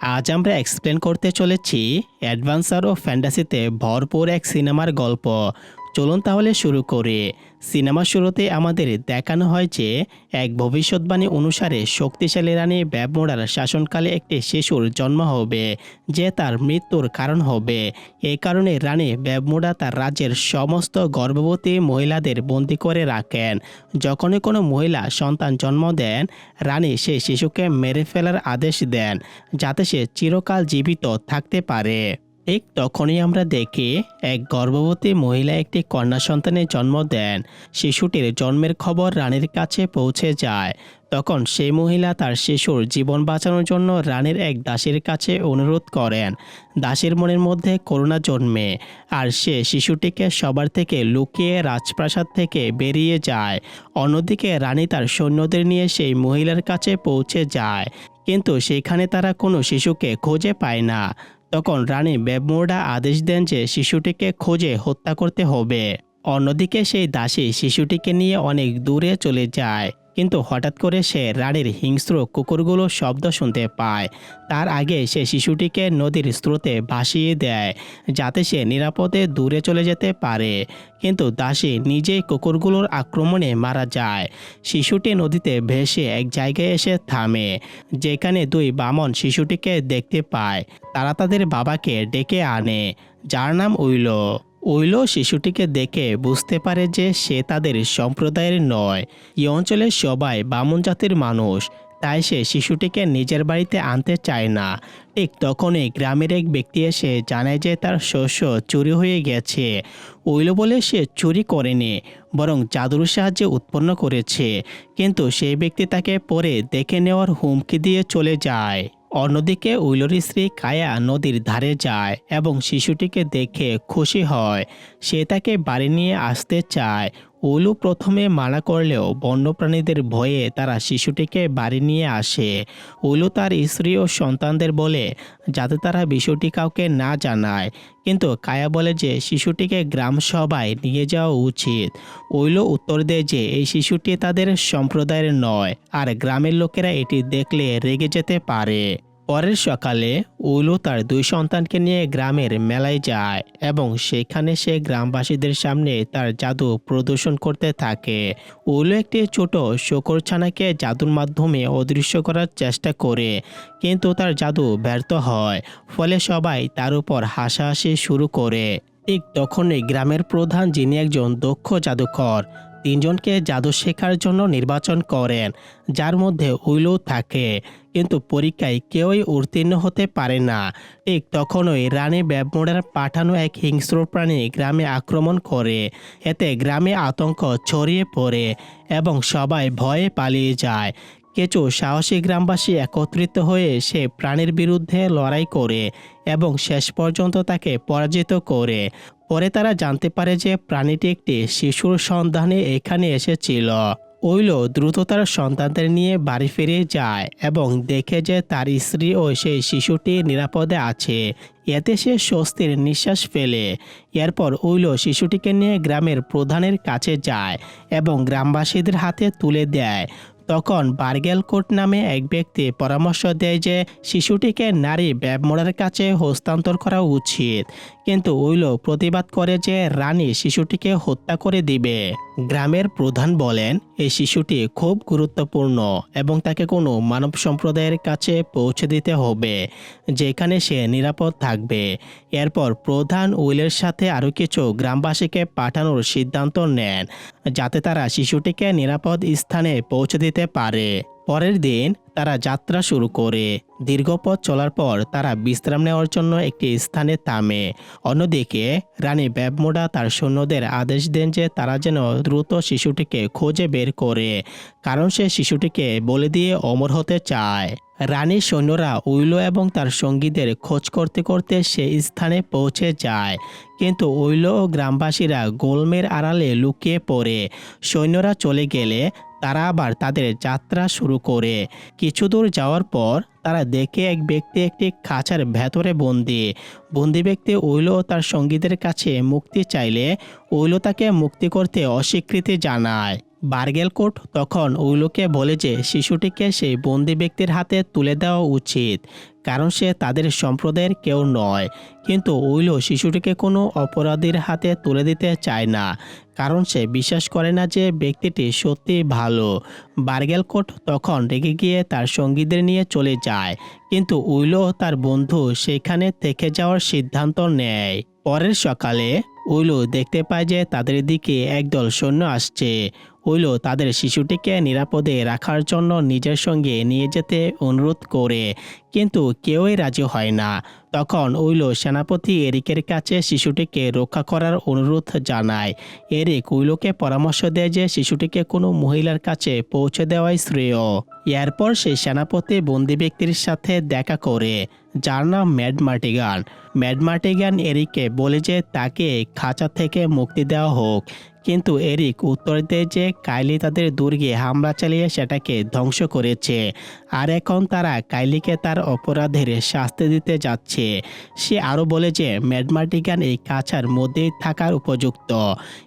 আজ আমরা এক্সপ্লেন করতে চলেছি অ্যাডভেঞ্চার ও ফ্যান্টাসিতে ভরপুর এক সিনেমার গল্প। চলুন তাহলে শুরু করি। সিনেমা শুরুতে আমাদের দেখানো হয় যে, এক ভবিষ্যৎবাণী অনুসারে শক্তিশালী রানী ব্যাবমোড়ার শাসনকালে একটি শিশুর জন্ম হবে, যে তার মৃত্যুর কারণ হবে। এই কারণে রানী ব্যাবমোড়া তার রাজ্যের সমস্ত গর্ভবতী মহিলাদের বন্দি করে রাখেন। যখনই কোনো মহিলা সন্তান জন্ম দেন, রানী সেই শিশুকে মেরে ফেলার আদেশ দেন, যাতে সে চিরকাল জীবিত থাকতে পারে। ঠিক তখনই আমরা দেখি এক গর্ভবতী মহিলা একটি কন্যা সন্তানের জন্ম দেন। শিশুটির জন্মের খবর রানীর কাছে পৌঁছে যায়। তখন সেই মহিলা তার শিশুর জীবন বাঁচানোর জন্য রানীর এক দাসীর কাছে অনুরোধ করেন। দাসীর মনের মধ্যে করুণা জন্মে আর সে শিশুটিকে সবার থেকে লুকিয়ে রাজপ্রাসাদ থেকে বেরিয়ে যায়। অন্যদিকে রানী তার সৈন্যদের নিয়ে সেই মহিলার কাছে পৌঁছে যায়। কিন্তু সেখানে তারা কোনো শিশুকে খুঁজে পায় না। তখন রানী বেবমোর্ডা আদেশ দেন যে শিশুটিকে খোঁজে হত্যা করতে হবে। অন্যদিকে সেই দাসী শিশুটিকে নিয়ে অনেক দূরে চলে যায়। কিন্তু হঠাৎ করে সে রানীর হিংস্র কুকুরগুলো শব্দ শুনতে পায়। তার আগে সে শিশুটিকে নদীর স্রোতে ভাসিয়ে দেয়, যাতে সে নিরাপদে দূরে চলে যেতে পারে। কিন্তু দাসী নিজেই কুকুরগুলোর আক্রমণে মারা যায়। শিশুটি নদীতে ভেসে এক জায়গায় এসে থামে, যেখানে দুই বামন শিশুটিকে দেখতে পায়। তারা তাদের বাবাকে ডেকে আনে, যার নাম উইল। উইল শিশুটিকে দেখে বুঝতে পারে যে সে তাদের সম্প্রদায়ের নয়। এই অঞ্চলের সবাই বামন জাতির মানুষ, তাই সে শিশুটিকে নিজের বাড়িতে আনতে চায় না। ঠিক তখনই গ্রামের এক ব্যক্তি এসে জানায় যে তার শস্য চুরি হয়ে গেছে। উইল বলে সে চুরি করেনি, বরং জাদুর সাহায্যে উৎপন্ন করেছে। কিন্তু সেই ব্যক্তি তাকে পরে দেখে নেওয়ার হুমকি দিয়ে চলে যায়। অন্যদিকে উইলোর স্ত্রী কায়া নদীর ধারে যায় এবং শিশুটিকে দেখে খুশি হয়। সে তাকে বাড়ি নিয়ে আসতে চায়। উলু প্রথমে মানা করলেও বন্যপ্রাণীদের ভয়ে তারা শিশুটিকে বাড়ি নিয়ে আসে। উলু তার স্ত্রী ও সন্তানদের বলে, যাতে তারা বিষয়টি কাউকে না জানায়। কিন্তু কায়া বলে যে, শিশুটিকে গ্রাম সভায় নিয়ে যাওয়া উচিত। উইলো উত্তর দেয় যে, এই শিশুটি তাদের সম্প্রদায়ের নয়, আর গ্রামের লোকেরা এটি দেখলে রেগে যেতে পারে। পরের সকালে উলু তার দুই সন্তানকে নিয়ে গ্রামের মেলায় যায় এবং সেখানে সে গ্রামবাসীদের সামনে তার জাদু প্রদর্শন করতে থাকে। উলু একটি ছোট শকরছানাকে জাদুর মাধ্যমে অদৃশ্য করার চেষ্টা করে, কিন্তু তার জাদু ব্যর্থ হয়, ফলে সবাই তার উপর হাসাহাসি শুরু করে। ঠিক তখনই গ্রামের প্রধান, যিনি একজন দক্ষ জাদুকর তিনজনকে জাদু শেখার জন্য নির্বাচন করেন, যার মধ্যে উইলও থাকে। কিন্তু পরীক্ষায় কেউই উত্তীর্ণ হতে পারে না। ঠিক তখনই রানী ব্যাবমোড়ার পাঠানো এক হিংস্র প্রাণী গ্রামে আক্রমণ করে। এতে গ্রামে আতঙ্ক ছড়িয়ে পড়ে এবং সবাই ভয়ে পালিয়ে যায়। কিছু সাহসী গ্রামবাসী একত্রিত হয়ে সে প্রাণীর বিরুদ্ধে লড়াই করে এবং শেষ পর্যন্ত তাকে পরাজিত করে। পরে তারা জানতে পারে যে প্রাণীটি একটি শিশুর সন্ধানে এখানে এসেছিল। ওইল দ্রুত তার সন্তানদের নিয়ে বাড়ি ফিরে যায় এবং দেখে যে তার স্ত্রী ও সেই শিশুটি নিরাপদে আছে। এতে সে স্বস্তির নিঃশ্বাস ফেলে। এরপর ওইল শিশুটিকে নিয়ে গ্রামের প্রধানের কাছে যায় এবং গ্রামবাসীদের হাতে তুলে দেয়। তখন বার্গেল কোর্ট নামে এক ব্যক্তি পরামর্শ দেয় যে শিশুটিকে নারী ব্যাবমোড়ার কাছে হস্তান্তর করা উচিত। কিন্তু উইলো প্রতিবাদ করে যে রানী শিশুটিকে হত্যা করে দিবে। গ্রামের প্রধান বলেন, এই শিশুটি খুব গুরুত্বপূর্ণ এবং তাকে কোনো মানব সম্প্রদায়ের কাছে পৌঁছে দিতে হবে, যেখানে সে নিরাপদ থাকবে। এরপর প্রধান উইলের সাথে আরও কিছু গ্রামবাসীকে পাঠানোর সিদ্ধান্ত নেন, যাতে তারা শিশুটিকে নিরাপদ স্থানে পৌঁছে দিতে পারে। পরের দিন তারা যাত্রা শুরু করে। দীর্ঘ পথ চলার পর তারা বিশ্রাম নেওয়ার জন্য একটি স্থানে থামে। অন্যদিকে, রানী ব্যাবমোডা তার সৈন্যদের আদেশ দেন যে তারা যেন দ্রুত শিশুটিকে খোঁজে বের করে, কারণ সে শিশুটিকে বলে দিয়ে অমর হতে চায়। রানীর সৈন্যরা উইলো এবং তার সঙ্গীদের খোঁজ করতে করতে সেই স্থানে পৌঁছে যায়। কিন্তু উইলো ও গ্রামবাসীরা গোলমের আড়ালে লুকিয়ে পড়ে। সৈন্যরা চলে গেলে তারা আবার তাদের যাত্রা শুরু করে। কিছু দূর যাওয়ার পর তারা দেখে এক ব্যক্তি একটি খাঁচার ভেতরে বন্দি। বন্দি ব্যক্তি ওইলো তার সঙ্গীদের কাছে মুক্তি চাইলে, ওইলো তাকে মুক্তি করতে অস্বীকৃতি জানায়। বার্গেলকোট তখন উইলোকে বলে যে শিশুটিকে সেই বন্দি ব্যক্তির হাতে তুলে দেওয়া উচিত, কারণ সে তাদের সম্প্রদায়ের কেউ নয়। কিন্তু উইলো শিশুটিকে কোনো অপরাধীর হাতে তুলে দিতে চায় না, কারণ সে বিশ্বাস করে না যে ব্যক্তিটি সত্যি ভালো। বার্গেলকোট তখন রেগে গিয়ে তার সঙ্গীদের নিয়ে চলে যায়, কিন্তু উইলো তার বন্ধু সেখানে থেকে যাওয়ার সিদ্ধান্ত নেয়। পরের সকালে উইলো দেখতে পায় যে তাদের দিকে একদল সৈন্য আসছে। উইলো তাদের শিশুটিকে নিরাপদে রাখার জন্য নিজের সঙ্গে নিয়ে যেতে অনুরোধ করে। কিন্তু কেউই রাজি হয় না। তখন উইলো সেনাপতি এরিকের কাছে শিশুটিকে রক্ষা করার অনুরোধ জানায়। এরিক উইলোকে পরামর্শ দেয় যে শিশুটিকে কোনো মহিলার কাছে পৌঁছে দেওয়াই শ্রেয়। এরপর সেই সেনাপতি বন্দি ব্যক্তির সাথে দেখা করে। যার নাম ম্যাড মার্টিগান। ম্যাড মার্টিগান এরিককে বলে যে তাকে খাঁচা থেকে মুক্তি দেওয়া হোক। কিন্তু এরিক উত্তর দেয় যে কাইলি তাদের দুর্গে হামলা চালিয়ে সেটাকে ধ্বংস করেছে। আর এখন তারা কাইলিকে তার অপরাধের শাস্তি দিতে যাচ্ছে। সে আরও বলে যে ম্যাডমার্টিগান এই কাছার মধ্যেই থাকার উপযুক্ত।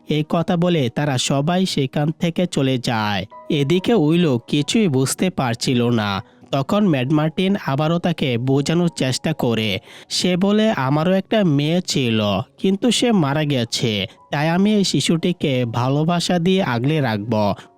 এই কথা বলে তারা সবাই সেখান থেকে চলে যায়। এদিকে উইলো কিছুই বুঝতে পারছিল না। তখন ম্যাডমার্টিন আবারও তাকে বোঝানোর চেষ্টা করে। সে বলে, আমারও একটা মেয়ে ছিল, কিন্তু সে মারা গেছে। তাই আমি এই শিশুটিকে ভালোবাসা দিয়ে আগলে রাখব।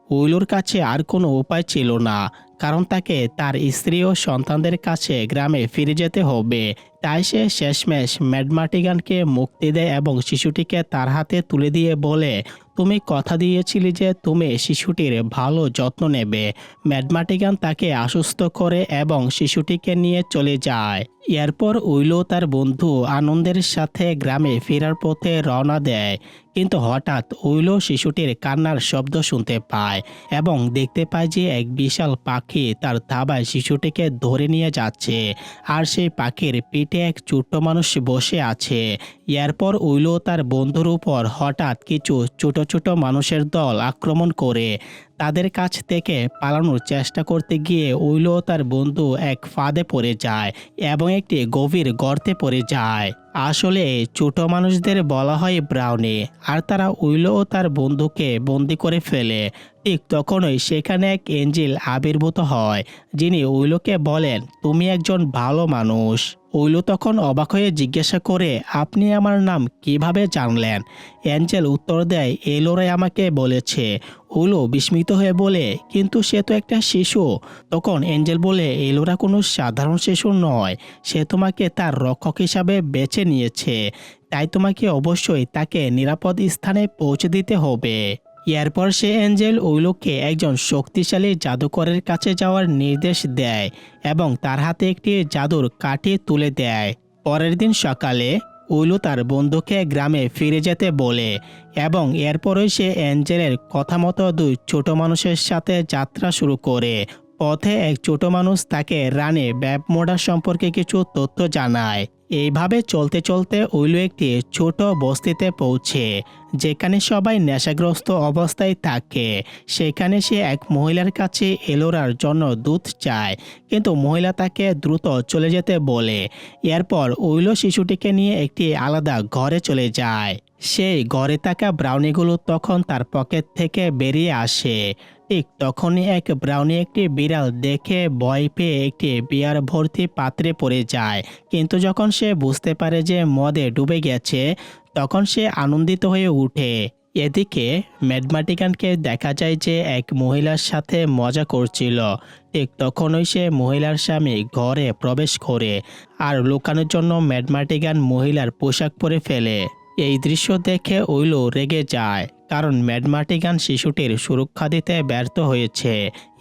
উইলোর কাছে আর কোনো উপায় ছিল না, কারণ তাকে তার স্ত্রী ও সন্তানদের কাছে গ্রামে ফিরে যেতে হবে। তাই সে শেষমেশ ম্যাডমার্টিগানকে মুক্তি দেয় এবং শিশুটিকে তার হাতে তুলে দিয়ে বলে তুমি কথা দিয়েছিলে যে তুমি শিশুটির ভালো যত্ন নেবে। ম্যাডমার্টিগান তাকে আশ্বস্ত করে এবং শিশুটিকে নিয়ে চলে যায়। এরপর উইলো তার বন্ধু আনন্দের সাথে গ্রামে ফেরার পথে রওনা দেয়। কিন্তু হঠাৎ উইলো শিশুটির কান্নার শব্দ শুনতে পায় এবং দেখতে পায় যে এক বিশাল পাখি তার থাবায় শিশুটিকে ধরে নিয়ে যাচ্ছে আর সেই পাখির পিঠে এক ছোট্ট মানুষ বসে আছে। এরপর উইলো তার বন্ধুর উপর হঠাৎ কিছু ছোট ছোট মানুষের দল আক্রমণ করে তাদের কাছ থেকে পালানোর চেষ্টা করতে গিয়ে উইলো তার বন্ধু এক ফাঁদে পড়ে যায় এবং একটি গভীর গর্তে পড়ে যায়। আসলে ছোট মানুষদের বলা হয় ব্রাউনি, আর তারা উইলো ও তার বন্ধুকে বন্দি করে ফেলে। ঠিক তখনই সেখানে এক এঞ্জেল আবির্ভূত হয়, যিনি উইলোকে বলেন, তুমি একজন ভালো মানুষ। উইলো তখন অবাক হয়ে জিজ্ঞাসা করে, আপনি আমার নাম কীভাবে জানলেন? অ্যাঞ্জেল উত্তর দেয়, এলোরাই আমাকে বলেছে। উলো বিস্মিত হয়ে বলে, কিন্তু সে তো একটা শিশু। তখন অ্যাঞ্জেল বলে, এলোরা কোনো সাধারণ শিশু নয়। সে তোমাকে তার রক্ষক হিসাবে বেছে নিয়েছে। তাই তোমাকে অবশ্যই তাকে নিরাপদ স্থানে পৌঁছে দিতে হবে। এরপর সে অ্যাঞ্জেল ওইলোকে একজন শক্তিশালী জাদুকরের কাছে যাওয়ার নির্দেশ দেয় এবং তার হাতে একটি জাদুর কাঠি তুলে দেয়। পরের দিন সকালে উইলু তার বন্ধুকে গ্রামে ফিরে যেতে বলে এবং এরপরই সে অ্যাঞ্জেলের কথা মতো দুই ছোট মানুষের সাথে যাত্রা শুরু করে। পথে এক ছোট মানুষ তাকে রানে ব্যাপমোডা সম্পর্কে কিছু তথ্য জানায়। এইভাবে চলতে চলতে উইলু একটি ছোট বস্তিতে পৌঁছে। যেখানে সবাই নেশাগ্রস্ত অবস্থায় থাকে, সেখানে সে এক মহিলার কাছে এলোরার জন্য দুধ চায়। কিন্তু মহিলা তাকে দ্রুত চলে যেতে বলে। এরপর উইলো শিশুটিকে নিয়ে একটি আলাদা ঘরে চলে যায়। সেই ঘরে থাকা ব্রাউনিগুলো তখন তার পকেট থেকে বেরিয়ে আসে। ঠিক তখনই এক ব্রাউনি একটি বিড়াল দেখে ভয় পেয়ে একটি বিয়ার ভর্তি পাত্রে পড়ে যায়। কিন্তু যখন সে বুঝতে পারে যে মদে ডুবে গেছে তখন সে আনন্দিত হয়ে উঠে। এদিকে ম্যাডমাটিকানকে দেখা যায় যে এক মহিলার সাথে মজা করছিল। ঠিক তখনই সে মহিলার স্বামী ঘরে প্রবেশ করে আর লুকানোর জন্য ম্যাডমাটিকান মহিলার পোশাক পরে ফেলে। এই দৃশ্য দেখে ওইলো রেগে যায়, কারণ ম্যাডমাটিগান শিশুটির সুরক্ষা দিতে ব্যর্থ হয়েছে।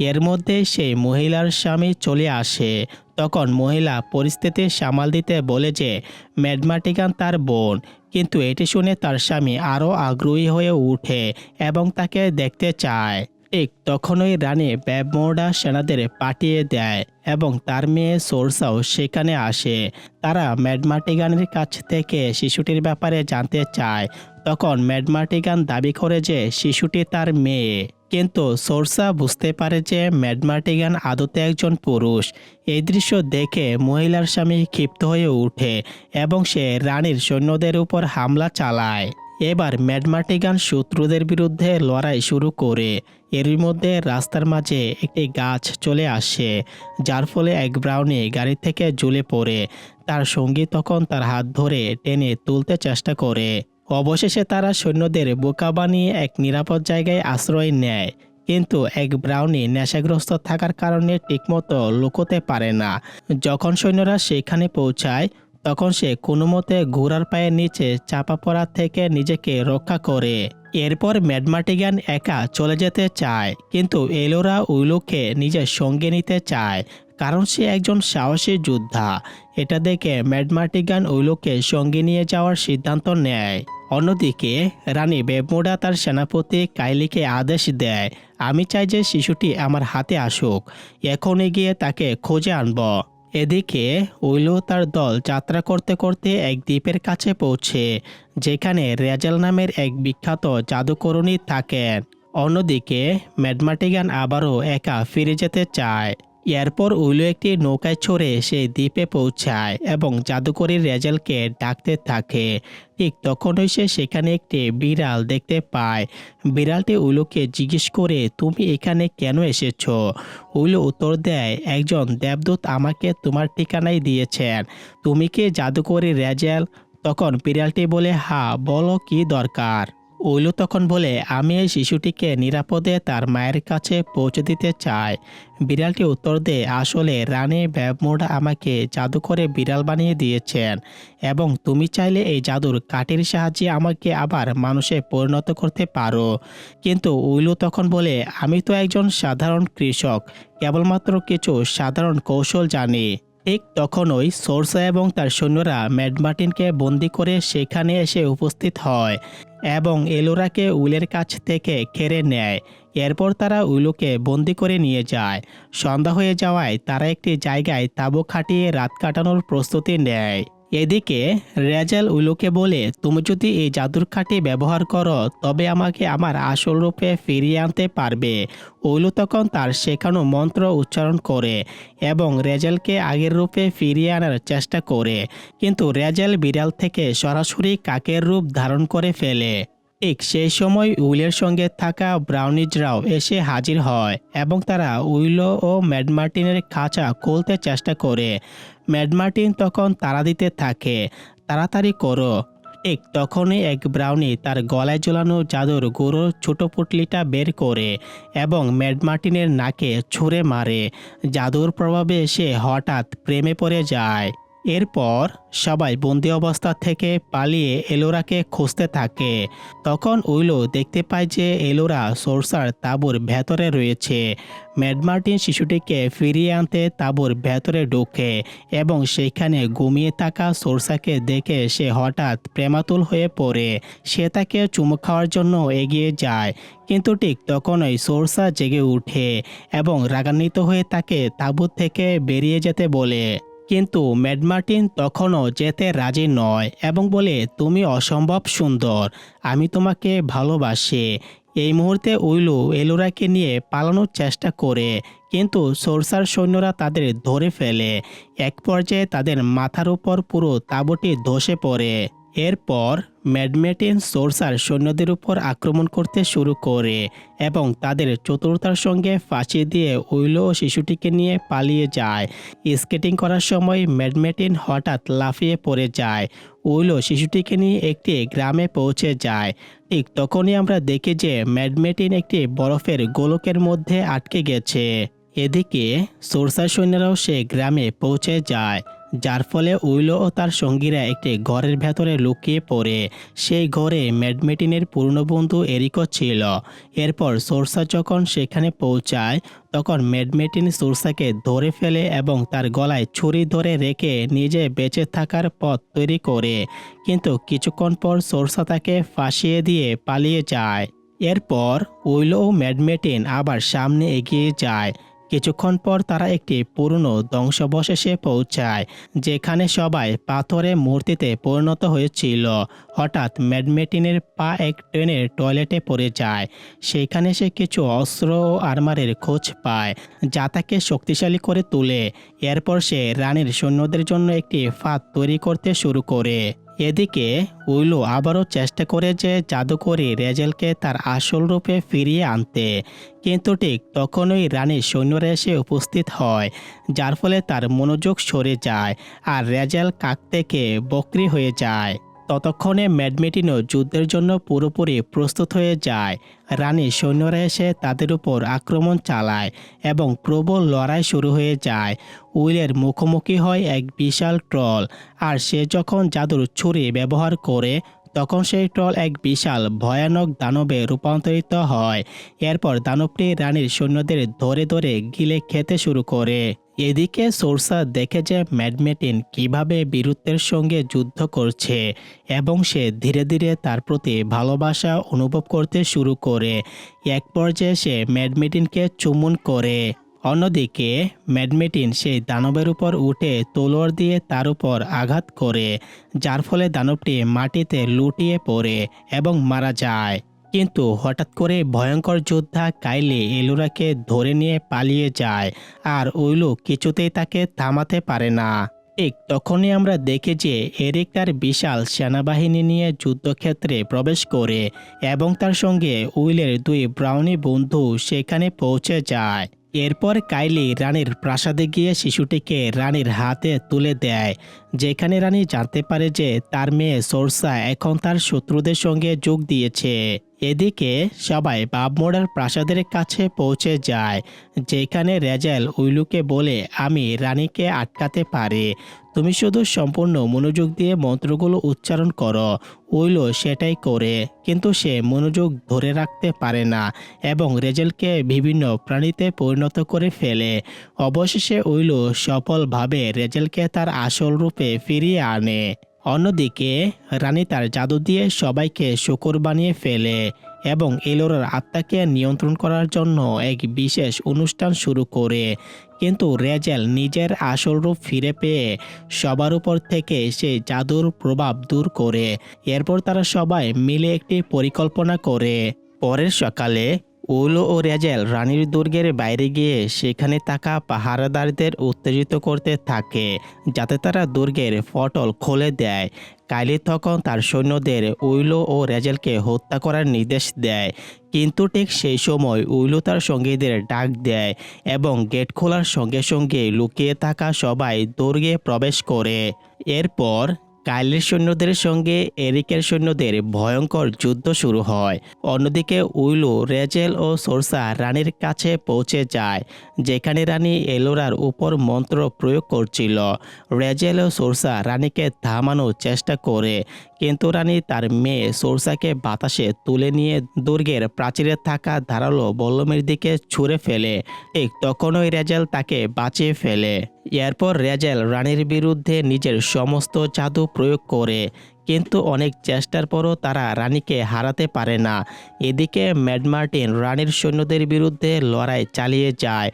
এর মধ্যে সেই মহিলার স্বামী চলে আসে। তখন মহিলা পরিস্থিতি সামাল দিতে বলে যে ম্যাডমাটিগান তার বোন। কিন্তু এটি শুনে তার স্বামী আরও আগ্রহী হয়ে ওঠে এবং তাকে দেখতে চায়। ঠিক তখনই রানী ব্যাবমোডা সেনাদের পাঠিয়ে দেয় এবং তার মেয়ে সোরসাও সেখানে আসে। তারা ম্যাডমার্টিগানের কাছ থেকে শিশুটির ব্যাপারে জানতে চায়। তখন ম্যাডমার্টিগান দাবি করে যে শিশুটি তার মেয়ে। কিন্তু সোরসা বুঝতে পারে যে ম্যাডমার্টিগান আদতে একজন পুরুষ। এই দৃশ্য দেখে মহিলার স্বামী ক্ষিপ্ত হয়ে ওঠে এবং সে রানীর সৈন্যদের উপর হামলা চালায়। এবার ম্যাডমার্টিগান শত্রুদের বিরুদ্ধে লড়াই শুরু করে। এরই মধ্যে রাস্তার মাঝে একটি গাছ চলে আসে, যার ফলে এক ব্রাউনি গাড়ি থেকে ঝুলে পড়ে। তার সঙ্গী তখন তার হাত ধরে টেনে তুলতে চেষ্টা করে। অবশেষে তারা সৈন্যদের বোকা বানিয়ে এক নিরাপদ জায়গায় আশ্রয় নেয়। কিন্তু এক ব্রাউনি নেশাগ্রস্ত থাকার কারণে ঠিকমতো লুকোতে পারে না। যখন সৈন্যরা সেখানে পৌঁছায়, তখন সে কোনো মতে ঘোড়ার পায়ের নিচে চাপা পড়া থেকে নিজেকে রক্ষা করে। এরপর ম্যাডমার্টিগান একা চলে যেতে চায়, কিন্তু এলোরা উইলোকে নিজের সঙ্গে নিতে চায়, কারণ সে একজন সাহসী যোদ্ধা। এটা দেখে ম্যাডমার্টিগান উইলোকে সঙ্গে নিয়ে যাওয়ার সিদ্ধান্ত নেয়। অন্যদিকে, রানী বেবমোডা তার সেনাপতি কাইলিকে আদেশ দেয়, আমি চাই যে শিশুটি আমার হাতে আসুক, এখনই গিয়ে তাকে খুঁজে আনব। এদিকে, উইলো তার দল যাত্রা করতে করতে এক দ্বীপের কাছে পৌঁছে, যেখানে রেজাল নামের এক বিখ্যাত জাদুকরণী থাকেন। অন্যদিকে, ম্যাডমাটিগান আবারও একা ফিরে যেতে চায়। এরপর উইলো একটি নৌকায় চড়ে সেই দ্বীপে পৌঁছায় এবং জাদুকরী রেজালকে ডাকতে থাকে। ঠিক তখনই সে সেখানে একটি বিড়াল দেখতে পায়। বিড়ালটি উইলোকে জিজ্ঞেস করে, তুমি এখানে কেন এসেছ? উইলো উত্তর দেয়, একজন দেবদূত আমাকে তোমার ঠিকানাই দিয়েছেন। তুমি কি জাদুকরী রেজাল? তখন বিড়ালটি বলে হা বলো কি দরকার? ওইলু তখন বলে, আমি এই শিশুটিকে নিরাপদে তার মায়ের কাছে পৌঁছে দিতে চাই। বিড়ালটি উত্তর দেয় আসলে রানী ব্যাবমোড়া আমাকে জাদু করে বিড়াল বানিয়ে দিয়েছেন এবং তুমি চাইলে এই জাদুর কাঠির সাহায্যে আমাকে আবার মানুষে পরিণত করতে পারো। কিন্তু উইলু তখন বলে, আমি তো একজন সাধারণ কৃষক, কেবলমাত্র কিছু সাধারণ কৌশল জানি। ঠিক তখনই সোরসা এবং তার সৈন্যরা ম্যাডমার্টিনকে বন্দি করে সেখানে এসে উপস্থিত হয়। এবং এলোরাকে উইলের কাছ থেকে কেড়ে নেয়। এরপর তারা উইলুকে বন্দি করে নিয়ে যায়। সন্ধ্যা হয়ে যাওয়ায় তারা একটি জায়গায় তাঁবু খাটিয়ে রাত কাটানোর প্রস্তুতি নেয়। এদিকে রেজাল উইলুকে বলে, তুমি যদি এই জাদুর খাটি ব্যবহার করো, তবে আমাকে আমার আসল রূপে ফিরিয়ে আনতে পারবে। উইলু তখন তার শেখানো মন্ত্র উচ্চারণ করে এবং রেজালকে আগের রূপে ফিরিয়ে আনার চেষ্টা করে। কিন্তু রেজাল বিড়াল থেকে সরাসরি কাকের রূপ ধারণ করে ফেলে। ঠিক সেই সময় উইলের সঙ্গে থাকা ব্রাউনিজরাও এসে হাজির হয় এবং তারা উইলো ও ম্যাডমার্টিনের খাঁচা খুলতে চেষ্টা করে। ম্যাডমার্টিন তখন তাড়া দিতে থাকে, তাড়াতাড়ি করো। ঠিক তখনই এক ব্রাউনি তার গলায় ঝোলানো জাদুর গুঁড়োর ছোট পুটলিটা বের করে এবং ম্যাডমার্টিনের নাকে ছুঁড়ে মারে। জাদুর প্রভাবে সে হঠাৎ প্রেমে পড়ে যায়। এরপর সবাই বন্দি অবস্থা থেকে পালিয়ে এলোরাকে খুঁজতে থাকে। তখন উইলো দেখতে পায় যে এলোরা সোরসার তাঁবুর ভেতরে রয়েছে। ম্যাডমার্টিন শিশুটিকে ফিরিয়ে আনতে তাঁবুর ভেতরে ঢোকে এবং সেইখানে ঘুমিয়ে থাকা সোরসাকে দেখে সে হঠাৎ প্রেমাতুল হয়ে পড়ে। সে তাকে চুমু খাওয়ার জন্য এগিয়ে যায়, কিন্তু ঠিক তখনই সোরসা জেগে উঠে এবং রাগান্বিত হয়ে তাকে তাঁবুর থেকে বেরিয়ে যেতে বলে। কিন্তু ম্যাডমার্টিন তখনও যেতে রাজি নয় এবং বলে, তুমি অসম্ভব সুন্দর, আমি তোমাকে ভালোবাসি। এই মুহূর্তে উইলু এলোরাকে নিয়ে পালানোর চেষ্টা করে, কিন্তু সোরসার সৈন্যরা তাদের ধরে ফেলে। এক পর্যায়ে তাদের মাথার উপর পুরো তাবুটি ধসে পড়ে। এরপর ম্যাডমেটিন সোরসার সৈন্যদের উপর আক্রমণ করতে শুরু করে এবং তাদের চতুরতার সঙ্গে ফাঁসি দিয়ে উইলো শিশুটিকে নিয়ে পালিয়ে যায়। স্কেটিং করার সময় ম্যাডমেটিন হঠাৎ লাফিয়ে পড়ে যায়। উইলো শিশুটিকে নিয়ে একটি গ্রামে পৌঁছে যায়। ঠিক তখনই আমরা দেখি যে ম্যাডমেটিন একটি বরফের গোলকের মধ্যে আটকে গেছে। এদিকে সোরসার সৈন্যরাও সে গ্রামে পৌঁছে যায়। যার ফলে উইলো ও তার সঙ্গীরা একটি ঘরের ভেতরে লুকিয়ে পড়ে। সেই ঘরে ম্যাডমেটিনের পুরনো বন্ধু এরিকো ছিল। এরপর সোরসা যখন সেখানে পৌঁছায়, তখন ম্যাডমেটিন সোরসাকে ধরে ফেলে এবং তার গলায় ছুরি ধরে রেখে নিজে বেঁচে থাকার পথ তৈরি করে। কিন্তু কিছুক্ষণ পর সোরসা তাকে ফাঁসিয়ে দিয়ে পালিয়ে যায়। এরপর উইলো ও ম্যাডমেটিন আবার সামনে এগিয়ে যায়। কিছুক্ষণ পর তারা একটি পুরনো ধ্বংসবশেষে পৌঁছায়, যেখানে সবাই পাথরে মূর্তিতে পরিণত হয়েছিল। হঠাৎ ম্যাডমেটিনের পা এক ট্রেনের টয়লেটে পড়ে যায়। সেখানে সে কিছু অস্ত্র ও আর্মারের খোঁজ পায়, যা তাকে শক্তিশালী করে তোলে। এরপর সে রানীর সৈন্যদের জন্য একটি ফাঁদ তৈরি করতে শুরু করে। এদিকে উইলো আবারও চেষ্টা করে যে জাদুকরি রেজেলকে তার আসল রূপে ফিরিয়ে আনতে, কিন্তু ঠিক তখনই রানীর সৈন্যরা এসে উপস্থিত হয়, যার ফলে তার মনোযোগ সরে যায় আর রেজেল কাক থেকে বকরি হয়ে যায়। ততক্ষণে ম্যাডমেটিনও যুদ্ধের জন্য পুরোপুরি প্রস্তুত হয়ে যায়। রানীর সৈন্যরা এসে তাদের উপর আক্রমণ চালায় এবং প্রবল লড়াই শুরু হয়ে যায়। উইলের মুখোমুখি হয় এক বিশাল ট্রল, আর সে যখন জাদুর ছুরি ব্যবহার করে, তখন সেই ট্রল এক বিশাল ভয়ানক দানবে রূপান্তরিত হয়। এরপর দানবটি রানীর সৈন্যদের ধরে ধরে গিলে খেতে শুরু করে। এদিকে সোরসা দেখে যে ম্যাডমেটিন কীভাবে বীরত্বের সঙ্গে যুদ্ধ করছে এবং সে ধীরে ধীরে তার প্রতি ভালোবাসা অনুভব করতে শুরু করে। এক পর্যায়ে সে ম্যাডমেটিনকে চুমুন করে। অন্যদিকে ম্যাডমেটিন সেই দানবের উপর উঠে তলোয়ার দিয়ে তার উপর আঘাত করে, যার ফলে দানবটি মাটিতে লুটিয়ে পড়ে এবং মারা যায়। কিন্তু হঠাৎ করে ভয়ঙ্কর যোদ্ধা কাইলে এলুরাকে ধরে নিয়ে পালিয়ে যায়, আর ওইলু কিছুতেই তাকে থামাতে পারে না। ঠিক তখনই আমরা দেখি যে এরিক তার বিশাল সেনাবাহিনী নিয়ে যুদ্ধক্ষেত্রে প্রবেশ করে এবং তার সঙ্গে উইলের দুই ব্রাউনি বন্ধু সেখানে পৌঁছে যায়। এরপর কাইলি রানীর প্রাসাদে গিয়ে শিশুটিকে রানীর হাতে তুলে দেয় যেখানে রানী জানতে পারে যে তার মেয়ে সোরসা এখন তার শত্রুদের সঙ্গে যোগ দিয়েছে। এদিকে সবাই বাবমোড়ার প্রাসাদের কাছে পৌঁছে যায়, যেখানে রেজাল উইলুকে বলে, আমি রানীকে আটকাতে পারি। তুমি শুধু সম্পূর্ণ মনোযোগ দিয়ে মন্ত্রগুলো উচ্চারণ করো। উইলো সেটাই করে, কিন্তু সে মনোযোগ ধরে রাখতে পারে না এবং রেজেলকে বিভিন্ন প্রাণীতে পরিণত করে ফেলে। অবশেষে উইলো সফলভাবে রেজেলকে তার আসল রূপে ফিরিয়ে আনে। অন্যদিকে, রানী তার জাদু দিয়ে সবাইকে শুকর বানিয়ে ফেলে এবং এলোরার আত্মাকে নিয়ন্ত্রণ করার জন্য এক বিশেষ অনুষ্ঠান শুরু করে। কিন্তু রেজেল নিজের আসল রূপ ফিরে পেয়ে সবার উপর থেকে সেই জাদুর প্রভাব দূর করে। এরপর তারা সবাই মিলে একটি পরিকল্পনা করে। পরের সকালে উলো ও রেজেল রানীর দুর্গের বাইরে গিয়ে সেখানে থাকা পাহারাদারদের উত্তেজিত করতে থাকে, যাতে তারা দুর্গের ফটল খুলে দেয়। কাইলি তখন তার সৈন্যদের উইলো ও রেজেলকে হত্যা করার নির্দেশ দেয়, কিন্তু ঠিক সেই সময় উইলো তার সঙ্গীদের ডাক দেয় এবং গেট খোলার সঙ্গে সঙ্গে লুকিয়ে থাকা সবাই দুর্গে প্রবেশ করে। এরপর কাইলের সৈন্যদের সঙ্গে এরিকের সৈন্যদের ভয়ঙ্কর যুদ্ধ শুরু হয়। অন্যদিকে উইলু, রেজেল ও সোরসা রানীর কাছে পৌঁছে যায়, যেখানে রানী এলোরার উপর মন্ত্র প্রয়োগ করছিল। রেজেল ও সোরসা রানীকে থামানোর চেষ্টা করে, কিন্তু রানী তার মেয়ে সোরসাকে বাতাসে তুলে নিয়ে দুর্গের প্রাচীরে থাকা ধারালো বল্লমের দিকে ছুঁড়ে ফেলে। ঠিক তখনই রেজেল তাকে বাঁচিয়ে ফেলে। এরপর রেজেল রানীর বিরুদ্ধে নিজের সমস্ত জাদু প্রয়োগ করে, কিন্তু অনেক চেষ্টার পরও তারা রানীকে হারাতে পারে না। এদিকে ম্যাডমার্টিন রানীর সৈন্যদের বিরুদ্ধে লড়াই চালিয়ে যায়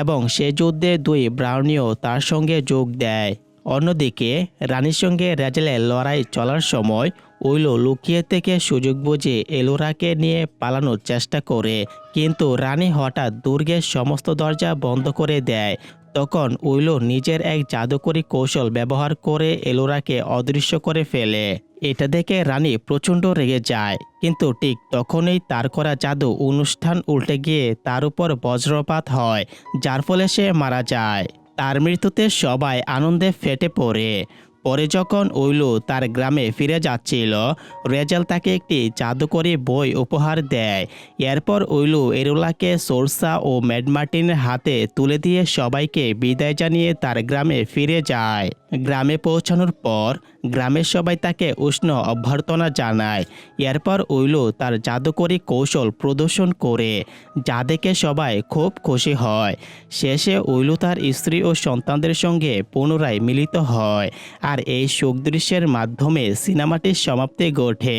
এবং সে যুদ্ধে দুই ব্রাউনিও তার সঙ্গে যোগ দেয়। অন্যদিকে রানীর সঙ্গে রেজেলের লড়াই চলার সময় উইলো লুকিয়ে থেকে সুযোগ বুঝে এলোরাকে নিয়ে পালানোর চেষ্টা করে, কিন্তু রানী হঠাৎ দুর্গের সমস্ত দরজা বন্ধ করে দেয়। তখন উইলো নিজের এক জাদুকরী কৌশল ব্যবহার করে এলোরাকে অদৃশ্য করে ফেলে। এটা দেখে রানী প্রচণ্ড রেগে যায়, কিন্তু ঠিক তখনই তার করা জাদু অনুষ্ঠান উল্টে গিয়ে তার উপর বজ্রপাত হয়, যার ফলে সে মারা যায়। তার মৃত্যুতে সবাই আনন্দে ফেটে পড়ে। পরে যখন ওইলু তার গ্রামে ফিরে যাচ্ছিল, রেজাল তাকে একটি জাদুকরী বই উপহার দেয়। এরপর ওইলু এরুলাকে সোরসা ও ম্যাডমার্টিনের হাতে তুলে দিয়ে সবাইকে বিদায় জানিয়ে তার গ্রামে ফিরে যায়। গ্রামে পৌঁছানোর পর গ্রামের সবাই তাকে উষ্ণ অভ্যর্থনা জানায়। এরপর উইলু তার জাদুকরী কৌশল প্রদর্শন করে, যা দেখে সবাই খুব খুশি হয়। শেষে উইলু তার স্ত্রী ও সন্তানদের সঙ্গে পুনরায় মিলিত হয়, আর এই সুখ দৃশ্যের মাধ্যমে সিনেমাটির সমাপ্তি ঘটে।